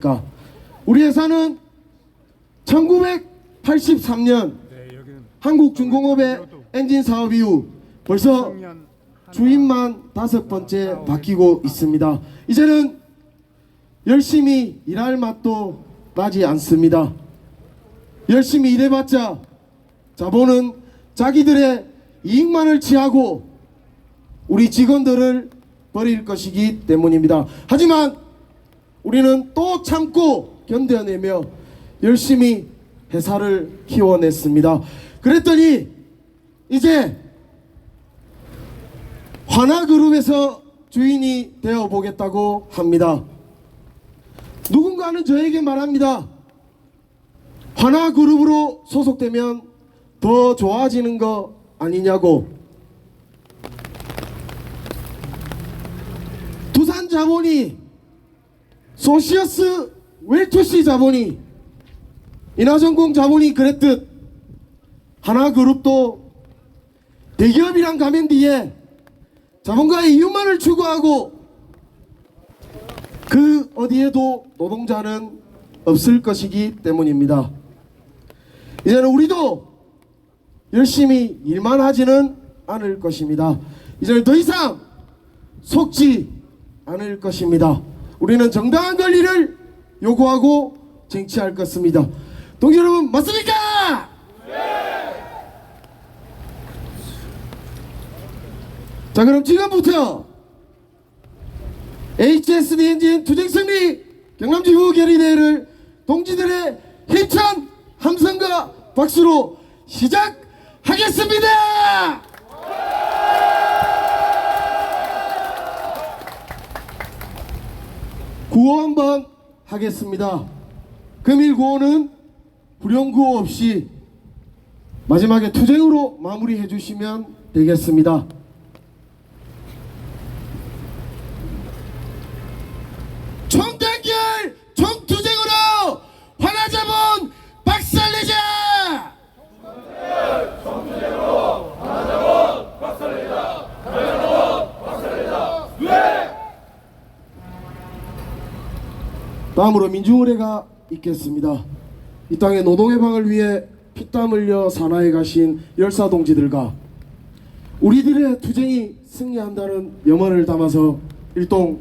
가 우리 회사는 1983년 한국중공업의 엔진 사업 이후 벌써 주인만 다섯 번째 바뀌고 있습니다. 이제는 열심히 일할 맛도 나지 않습니다. 열심히 일해봤자 자본은 자기들의 이익만을 취하고 우리 직원들을 버릴 것이기 때문입니다. 하지만 우리는 또 참고 견뎌내며 열심히 회사를 키워냈습니다. 그랬더니 이제 화나그룹에서 주인이 되어 보겠다고 합니다. 누군가는 저에게 말합니다. 화나그룹으로 소속되면 더 좋아지는 거 아니냐고. 두산 자본이 소시어스 웰투시 자본이 인하전공 자본이 그랬듯 하나그룹도 대기업이란 가면 뒤에 자본가의 이윤만을 추구하고 그 어디에도 노동자는 없을 것이기 때문입니다. 이제는 우리도 열심히 일만 하지는 않을 것입니다. 이제는 더 이상 속지 않을 것입니다. 우리는 정당한 권리를 요구하고 쟁취할 것입니다. 동지 여러분 맞습니까? 자 그럼 지금부터 HSD 엔진 투쟁 승리 경남지구 결의대회를 동지들의 힘찬 함성과 박수로 시작하겠습니다. 구호 한번 하겠습니다. 금일 구호는 불용 구호 없이 마지막에 투쟁으로 마무리해 주시면 되겠습니다. 총단결 총투쟁으로 화나자본 박살내자! 다음으로 민중의례가 있겠습니다. 이 땅의 노동해방을 위해 피땀 흘려 산하에 가신 열사 동지들과 우리들의 투쟁이 승리한다는 염원을 담아서 일동